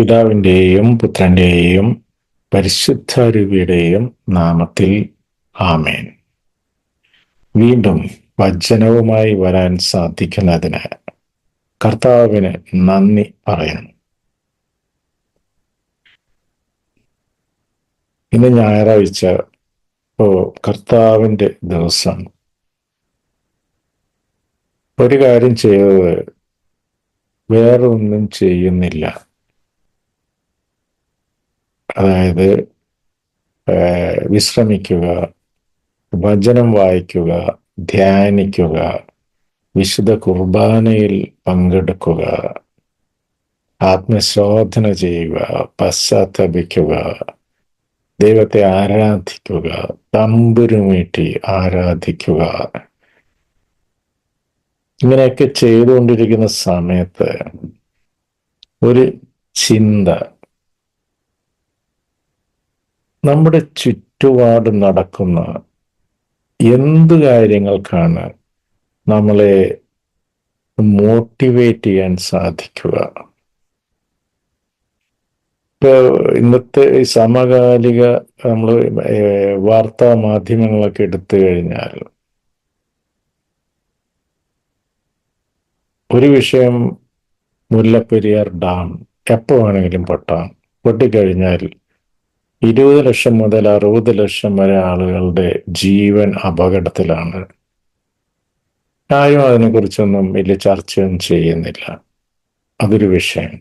പിതാവിന്റെയും പുത്രന്റെയും പരിശുദ്ധരുവിയുടെയും നാമത്തിൽ ആമേൻ. വീണ്ടും വചനവുമായി വരാൻ സാധിക്കുന്നതിന് കർത്താവിന് നന്ദി പറയുന്നു. ഇന്ന് ഞായറാഴ്ച ഓ കർത്താവിന്റെ ദിവസം. ഒരു കാര്യം ചെയ്തത് വേറൊന്നും ചെയ്യുന്നില്ല. അതായത് വിശ്രമിക്കുക വചനം വായിക്കുക ധ്യാനിക്കുക വിശുദ്ധ കുർബാനയിൽ പങ്കെടുക്കുക ആത്മശോധന ചെയ്യുക പശ്ചാത്തപിക്കുക ദൈവത്തെ ആരാധിക്കുക തമ്പുരുമീട്ടി ആരാധിക്കുക. ഇങ്ങനെയൊക്കെ ചെയ്തുകൊണ്ടിരിക്കുന്ന സമയത്ത് ഒരു ചിന്ത നമ്മുടെ ചുറ്റുപാട് നടക്കുന്ന എന്ത് കാര്യങ്ങൾക്കാണ് നമ്മളെ മോട്ടിവേറ്റ് ചെയ്യാൻ സാധിക്കുക? ഇപ്പൊ ഇന്നത്തെ ഈ സമകാലിക നമ്മൾ വാർത്താ മാധ്യമങ്ങളൊക്കെ എടുത്തു കഴിഞ്ഞാൽ ഒരു വിഷയം മുല്ലപ്പെരിയാർ ഡാം എപ്പോ വേണമെങ്കിലും പൊട്ടാം. പൊട്ടിക്കഴിഞ്ഞാൽ ഇരുപത് ലക്ഷം മുതൽ അറുപത് ലക്ഷം വരെ ആളുകളുടെ ജീവൻ അപകടത്തിലാണ്. ആരും അതിനെക്കുറിച്ചൊന്നും വലിയ ചർച്ചയൊന്നും ചെയ്യുന്നില്ല. അതൊരു വിഷയം.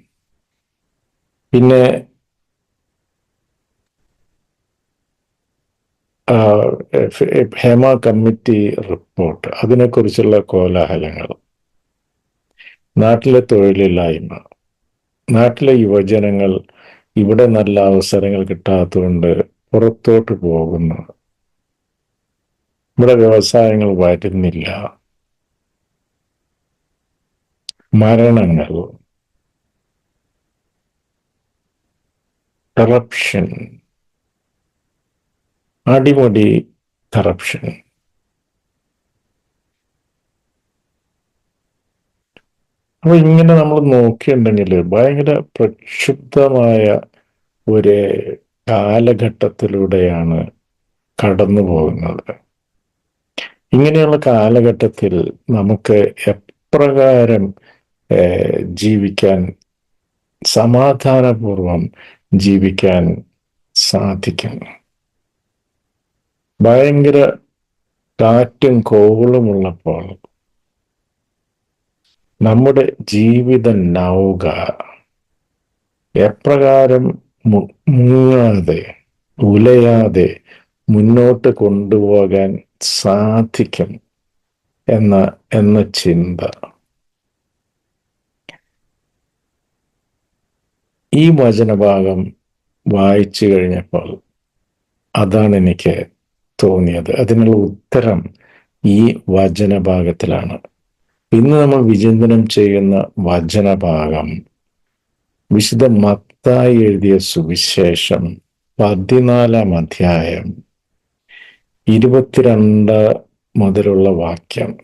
പിന്നെ ഹേമ കമ്മിറ്റി റിപ്പോർട്ട്. അതിനെക്കുറിച്ചുള്ള കോലാഹലങ്ങൾ. നാട്ടിലെ തൊഴിലില്ലായ്മ. നാട്ടിലെ യുവജനങ്ങൾ ഇവിടെ നല്ല അവസരങ്ങൾ കിട്ടാത്തതുകൊണ്ട് പുറത്തോട്ട് പോകുന്നു. ഇവിടെ വ്യവസായങ്ങൾ വരുന്നില്ല. മരണങ്ങൾ. കറപ്ഷൻ അടിമുടി കറപ്ഷൻ അപ്പൊ ഇങ്ങനെ നമ്മൾ നോക്കിയിട്ടുണ്ടെങ്കിൽ ഭയങ്കര പ്രക്ഷുബ്ധമായ ഒരു കാലഘട്ടത്തിലൂടെയാണ് കടന്നു പോകുന്നത്. ഇങ്ങനെയുള്ള കാലഘട്ടത്തിൽ നമുക്ക് എപ്രകാരം ജീവിക്കാൻ സമാധാനപൂർവം ജീവിക്കാൻ സാധിക്കും? ഭയങ്കര കാറ്റും കോളുമുള്ളപ്പോൾ നമ്മുടെ ജീവിത നൗക എപ്രകാരം മുങ്ങാതെ ഉലയാതെ മുന്നോട്ട് കൊണ്ടുപോകാൻ സാധിക്കും എന്ന എന്ന ചിന്ത. ഈ വചനഭാഗം വായിച്ചു കഴിഞ്ഞപ്പോൾ അതാണ് എനിക്ക് തോന്നിയത്. അതിനുള്ള ഉത്തരം ഈ വചനഭാഗത്തിലാണ്. ഇന്ന് നമ്മൾ വിചിന്തനം ചെയ്യുന്ന വചനഭാഗം വിശുദ്ധ മത്തായി എഴുതിയ സുവിശേഷം പതിനാലാം അധ്യായം ഇരുപത്തിരണ്ട് മുതലുള്ള വാക്യം.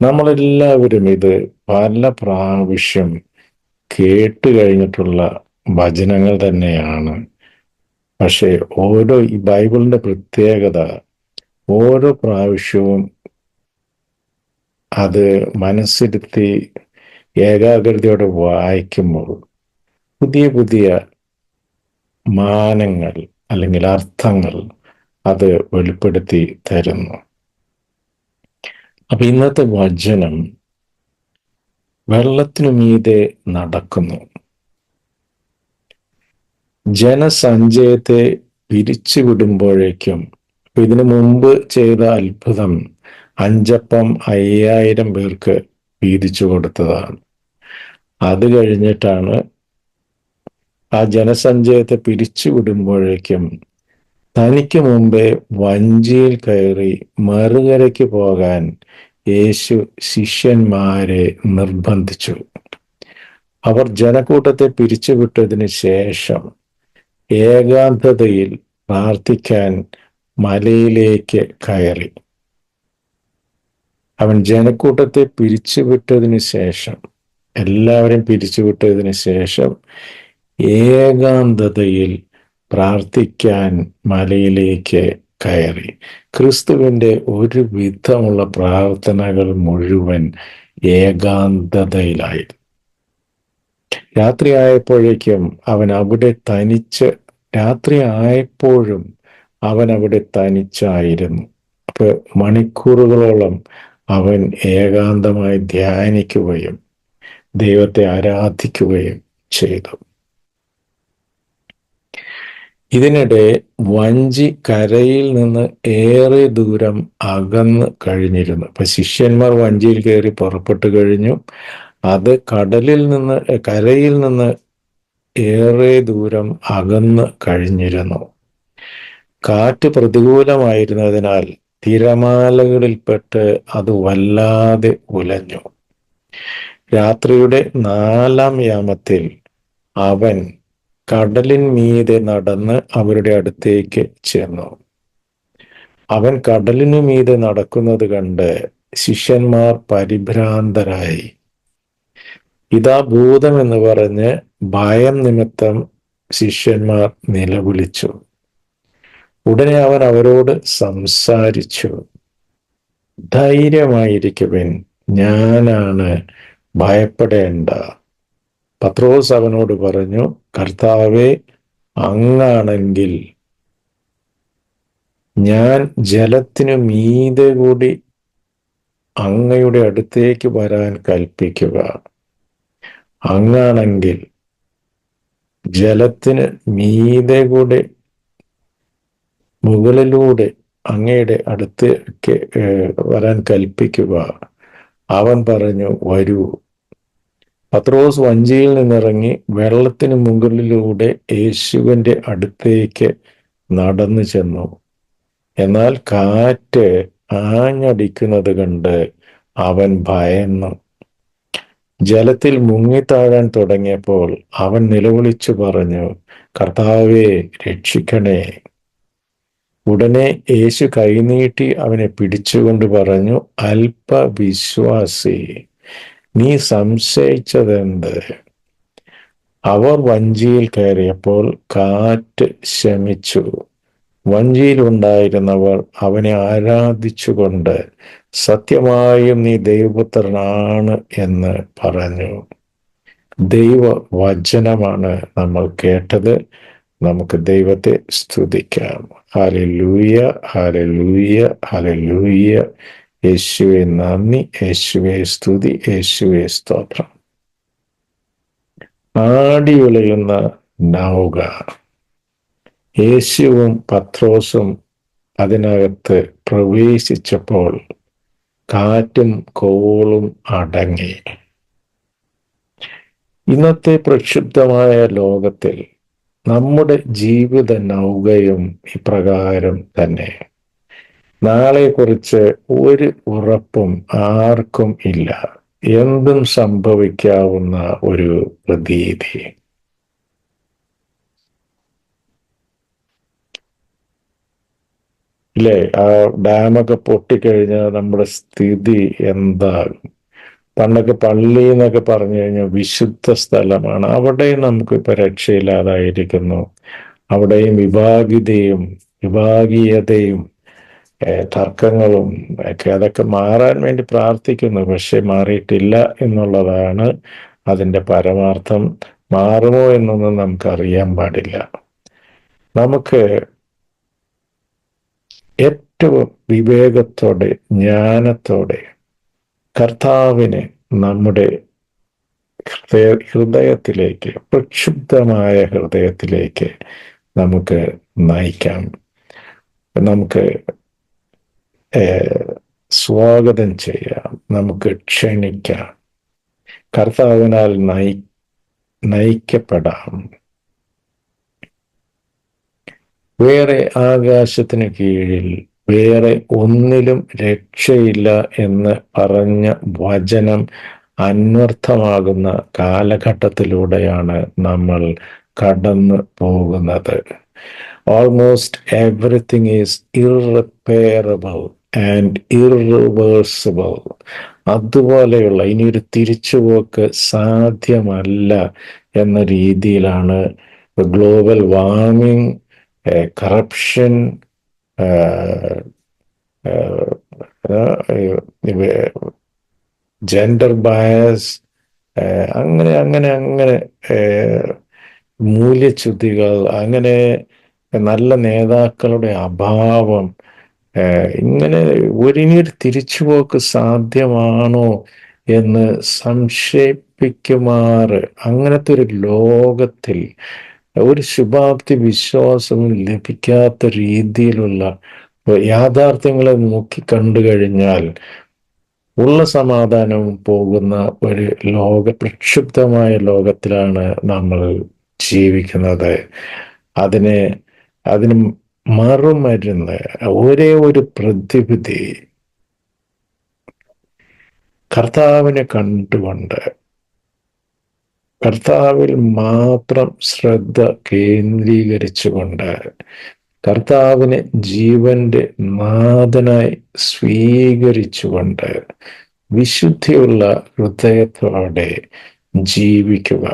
നമ്മളെല്ലാവരും ഇത് പല പ്രാവശ്യം കേട്ട് കഴിഞ്ഞിട്ടുള്ള വചനങ്ങൾ തന്നെയാണ്. പക്ഷേ ഓരോ ഈ ബൈബിളിന്റെ പ്രത്യേകത ഓരോ പ്രാവശ്യവും അത് മനസ്സിരുത്തി ഏകാഗ്രതയോടെ വായിക്കുമ്പോൾ പുതിയ പുതിയ മാനങ്ങൾ അല്ലെങ്കിൽ അർത്ഥങ്ങൾ അത് വെളിപ്പെടുത്തി തരുന്നു. അപ്പൊ ഇന്നത്തെ വചനം വെള്ളത്തിനു മീതെ നടക്കുന്നു. ജനസഞ്ചയത്തെ പിരിച്ചുവിടുമ്പോഴേക്കും വിടുമ്പോഴേക്കും ഇതിനു മുമ്പ് ചെയ്ത അത്ഭുതം അഞ്ചപ്പം അയ്യായിരം പേർക്ക് വീതിച്ചു കൊടുത്തതാണ്. അത് കഴിഞ്ഞിട്ടാണ് ആ ജനസഞ്ചയത്തെ പിരിച്ചുവിടുമ്പോഴേക്കും തനിക്ക് മുമ്പേ വഞ്ചിയിൽ കയറി മറുകരയ്ക്ക് പോകാൻ യേശു ശിഷ്യന്മാരെ നിർബന്ധിച്ചു. അവർ ജനക്കൂട്ടത്തെ പിരിച്ചുവിട്ടതിന് ശേഷം ഏകാന്തതയിൽ പ്രാർത്ഥിക്കാൻ മലയിലേക്ക് കയറി. അവൻ ജനക്കൂട്ടത്തെ പിരിച്ചുവിട്ടതിന് ശേഷം എല്ലാവരും പിരിച്ചുവിട്ടതിന് ശേഷം ഏകാന്തതയിൽ പ്രാർത്ഥിക്കാൻ മലയിലേക്ക് കയറി. ക്രിസ്തുവിന്റെ ഒരു വിധമുള്ള പ്രാർത്ഥനകൾ മുഴുവൻ ഏകാന്തതയിലായിരുന്നു. രാത്രിയായപ്പോഴേക്കും അവൻ അവിടെ തനിച്ച് രാത്രി ആയപ്പോഴും അവൻ അവിടെ തനിച്ചായിരുന്നു. അപ്പൊ മണിക്കൂറുകളോളം അവൻ ഏകാന്തമായി ധ്യാനിക്കുകയും ദൈവത്തെ ആരാധിക്കുകയും ചെയ്തു. ഇതിനിടെ വഞ്ചി കരയിൽ നിന്ന് ഏറെ ദൂരം അകന്ന് കഴിഞ്ഞിരുന്നു. അപ്പൊ ശിഷ്യന്മാർ വഞ്ചിയിൽ കയറി പുറപ്പെട്ടു കഴിഞ്ഞു. അത് കടലിൽ നിന്ന് കരയിൽ നിന്ന് ഏറെ ദൂരം അകന്ന് കഴിഞ്ഞിരുന്നു. കാറ്റ് പ്രതികൂലമായിരുന്നതിനാൽ തിരമാലകളിൽപ്പെട്ട് അത് വല്ലാതെ ഉലഞ്ഞു. രാത്രിയുടെ നാലാം യാമത്തിൽ അവൻ കടലിൻ മീതെ നടന്ന് അവരുടെ അടുത്തേക്ക് ചെന്നു. അവൻ കടലിനു മീതെ നടക്കുന്നത് കണ്ട് ശിഷ്യന്മാർ പരിഭ്രാന്തരായി. ഇതാ ഭൂതം എന്ന് പറഞ്ഞ് ഭയം നിമിത്തം ശിഷ്യന്മാർ നിലവിളിച്ചു. ഉടനെ അവൻ അവരോട് സംസാരിച്ചു. ധൈര്യമായിരിക്കുവിൻ ഞാനാണ് ഭയപ്പെടേണ്ട. പത്രോസ് അവനോട് പറഞ്ഞു കർത്താവെ അങ്ങാണെങ്കിൽ ഞാൻ ജലത്തിനു മീതെ കൂടി അങ്ങയുടെ അടുത്തേക്ക് വരാൻ കൽപ്പിക്കുക. അങ്ങാണെങ്കിൽ ജലത്തിന് മീതെ കൂടെ മുകളിലൂടെ അങ്ങയുടെ അടുത്തേക്ക് വരാൻ കൽപ്പിക്കുക. അവൻ പറഞ്ഞു വരൂ. പത്രോസ് വഞ്ചിയിൽ നിന്നിറങ്ങി വെള്ളത്തിന് മുകളിലൂടെ യേശുവിന്റെ അടുത്തേക്ക് നടന്നു ചെന്നു. എന്നാൽ കാറ്റ് ആഞ്ഞടിക്കുന്നത് കണ്ട് അവൻ ഭയന്നു. ജലത്തിൽ മുങ്ങിത്താഴാൻ തുടങ്ങിയപ്പോൾ അവൻ നിലവിളിച്ചു പറഞ്ഞു കർത്താവെ രക്ഷിക്കണേ. ഉടനെ യേശു കൈനീട്ടി അവനെ പിടിച്ചുകൊണ്ട് പറഞ്ഞു അല്പവിശ്വാസി. നീ സംശയിച്ചതെന്ത്? അവർ വഞ്ചിയിൽ കയറിയപ്പോൾ കാറ്റ് ശമിച്ചു. വഞ്ചിയിലുണ്ടായിരുന്നവർ അവനെ ആരാധിച്ചുകൊണ്ട് സത്യമായും നീ ദൈവപുത്രനാണ് എന്ന് പറഞ്ഞു. ദൈവ വചനമാണ് നമ്മൾ കേട്ടത്. നമുക്ക് ദൈവത്തെ സ്തുതിക്കാം. ഹാലലൂയ ഹാലലൂയ ഹാലലൂയ യേശുവെ നന്ദി. യേശുവേ സ്തുതി. യേശുവേ സ്തോത്രം. ആടി വിളയുന്ന നൗക. യേശുവും പത്രോസും അതിനകത്ത് പ്രവേശിച്ചപ്പോൾ കാറ്റും കോളും അടങ്ങി. ഇന്നത്തെ പ്രക്ഷുബ്ധമായ ലോകത്തിൽ നമ്മുടെ ജീവിത നൗകയും ഇപ്രകാരം തന്നെ. നാളെക്കുറിച്ച് ഒരു ഉറപ്പും ആർക്കും ഇല്ല. എന്തും സംഭവിക്കാവുന്ന ഒരു പ്രതീതി. ഇല്ലേ? ആ ഡാമൊക്കെ പൊട്ടിക്കഴിഞ്ഞാൽ നമ്മുടെ സ്ഥിതി എന്താകും പണ്ടൊക്കെ പള്ളി എന്നൊക്കെ പറഞ്ഞു കഴിഞ്ഞാൽ വിശുദ്ധ സ്ഥലമാണ്. അവിടെയും നമുക്ക് ഇപ്പൊ രക്ഷയില്ലാതായിരിക്കുന്നു. അവിടെയും വിഭാഗിതയും വിഭാഗീയതയും തർക്കങ്ങളും ഒക്കെ അതൊക്കെ മാറാൻ വേണ്ടി പ്രാർത്ഥിക്കുന്നു. പക്ഷെ മാറിയിട്ടില്ല എന്നുള്ളതാണ് അതിന്റെ പരമാർത്ഥം. മാറുമോ എന്നൊന്നും നമുക്കറിയാൻ പാടില്ല. നമുക്ക് ഏറ്റവും വിവേകത്തോടെ ജ്ഞാനത്തോടെ കർത്താവിനെ നമ്മുടെ ഹൃദയ ഹൃദയത്തിലേക്ക് പ്രക്ഷുബ്ധമായ ഹൃദയത്തിലേക്ക് നമുക്ക് നയിക്കാം. നമുക്ക് സ്വാഗതം ചെയ്യാം. നമുക്ക് ക്ഷണിക്കാം. കർത്താവിനാൽ നയി നയിക്കപ്പെടാം. വേറെ ആകാശത്തിന് കീഴിൽ വേറെ ഒന്നിലും രക്ഷയില്ല എന്ന് പറഞ്ഞ വചനം അന്വർത്ഥമാകുന്ന കാലഘട്ടത്തിലൂടെയാണ് നമ്മൾ കടന്നു പോകുന്നത്. Almost everything is irreparable and irreversible അതുപോലെയുള്ള ഇനിയൊരു തിരിച്ചുപോക്ക് സാധ്യമല്ല എന്ന രീതിയിലാണ് global warming corruption gender bias അങ്ങനെ അങ്ങനെ അങ്ങനെ മൂല്യച്യുതികൾ അങ്ങനെ നല്ല നേതാക്കളുടെ അഭാവം ഇങ്ങനെ ഒരിനിയൊരു തിരിച്ചുപോക്ക് സാധ്യമാണോ എന്ന് സംശയിപ്പിക്കുമാറ്. അങ്ങനത്തെ ഒരു ലോകത്തിൽ ഒരു ശുഭാപ്തി വിശ്വാസം ലഭിക്കാത്ത രീതിയിലുള്ള യാഥാർത്ഥ്യങ്ങളെ നോക്കി കണ്ടു കഴിഞ്ഞാൽ ഉള്ള സമാധാനം പോകുന്ന ഒരു ലോക പ്രക്ഷുബ്ധമായ ലോകത്തിലാണ് നമ്മൾ ജീവിക്കുന്നത്. അതിനെ അതിന് മറുമരുന്ന് ഒരേ ഒരു പ്രതിവിധി കർത്താവിനെ കണ്ടുകൊണ്ട് കർത്താവിൽ മാത്രം ശ്രദ്ധ കേന്ദ്രീകരിച്ചുകൊണ്ട് കർത്താവിനെ ജീവന്റെ നാഥനായി സ്വീകരിച്ചുകൊണ്ട് വിശുദ്ധിയുള്ള ഹൃദയത്തോടെ ജീവിക്കുക.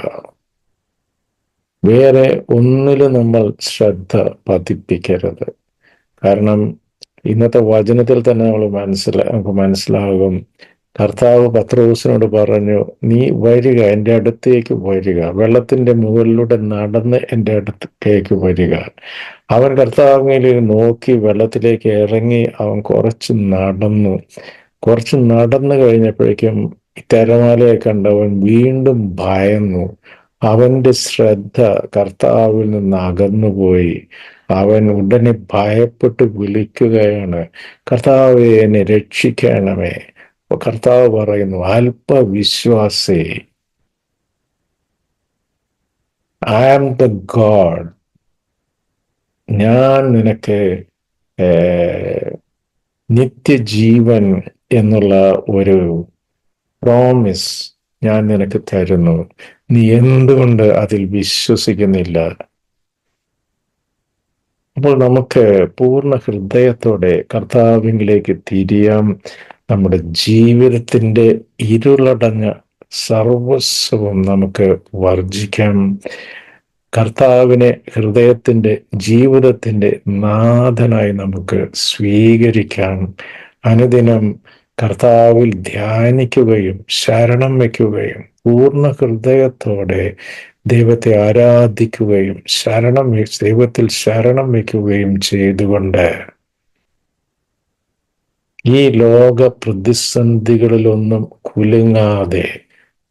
വേറെ ഒന്നിലും നമ്മൾ ശ്രദ്ധ പതിപ്പിക്കരുത്. കാരണം ഇന്നത്തെ വചനത്തിൽ തന്നെ നമ്മൾ മനസ്സിലാ നമുക്ക് മനസ്സിലാകും. കർത്താവ് പത്രോസിനോട് പറഞ്ഞു നീ വരിക എന്റെ അടുത്തേക്ക് വരിക. വെള്ളത്തിന്റെ മുകളിലൂടെ നടന്ന് എന്റെ അടുത്തേക്ക് വരിക. അവൻ കർത്താവിനെ നോക്കി വെള്ളത്തിലേക്ക് ഇറങ്ങി അവൻ കുറച്ച് നടന്നു. കുറച്ച് നടന്നു കഴിഞ്ഞപ്പോഴേക്കും തിരമാലയെ കണ്ടവൻ വീണ്ടും ഭയന്നു. അവന്റെ ശ്രദ്ധ കർത്താവിൽ നിന്ന് അകന്നുപോയി. അവൻ ഉടനെ ഭയപ്പെട്ട് വിളിക്കുകയാണ് കർത്താവെ എന്നെ രക്ഷിക്കണമേ. കർത്താവ് പറയുന്നു അല്പവിശ്വാസേ ഐ ആം ദ ഗോഡ് ഞാൻ നിനക്ക് നിത്യജീവൻ എന്നുള്ള ഒരു പ്രോമിസ് ഞാൻ നിനക്ക് തരുന്നു. നീ എന്തുകൊണ്ട് അതിൽ വിശ്വസിക്കുന്നില്ല? അപ്പോൾ നമുക്ക് പൂർണ ഹൃദയത്തോടെ കർത്താവിംഗിലേക്ക് തിരിയാം. നമ്മുടെ ജീവിതത്തിന്റെ ഇരുളടഞ്ഞ സർവസ്വവും നമുക്ക് വർജിക്കാം. കർത്താവിനെ ഹൃദയത്തിന്റെ ജീവിതത്തിന്റെ നാഥനായി നമുക്ക് സ്വീകരിക്കാം. അനുദിനം കർത്താവിൽ ധ്യാനിക്കുകയും ശരണം വയ്ക്കുകയും പൂർണ ഹൃദയത്തോടെ ദൈവത്തെ ആരാധിക്കുകയും ശരണം ദൈവത്തിൽ ശരണം വയ്ക്കുകയും ചെയ്തുകൊണ്ട് ഈ ലോക പ്രതിസന്ധികളിലൊന്നും കുലുങ്ങാതെ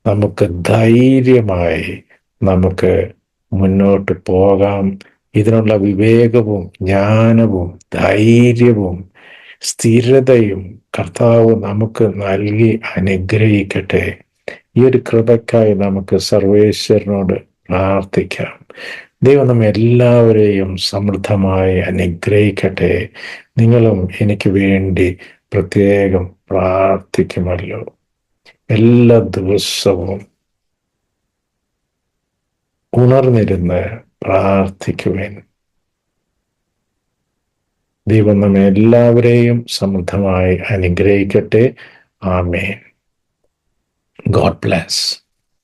നമുക്ക് ധൈര്യമായി നമുക്ക് മുന്നോട്ട് പോകാം. ഇതിനുള്ള വിവേകവും ജ്ഞാനവും ധൈര്യവും സ്ഥിരതയും കർത്താവ് നമുക്ക് നൽകി അനുഗ്രഹിക്കട്ടെ. ഈ ഒരു കൃപക്കായി നമുക്ക് സർവേശ്വരനോട് പ്രാർത്ഥിക്കാം. ദൈവം നമ്മെ എല്ലാവരെയും സമൃദ്ധമായി അനുഗ്രഹിക്കട്ടെ. നിങ്ങളും എനിക്ക് വേണ്ടി പ്രത്യേകം പ്രാർത്ഥിക്കുമല്ലോ. എല്ലാ ദിവസവും ഉണർന്നിരുന്ന് പ്രാർത്ഥിക്കുവാൻ. ദൈവം നമ്മെ എല്ലാവരെയും സമൃദ്ധമായി അനുഗ്രഹിക്കട്ടെ. ആമേൻ. God bless.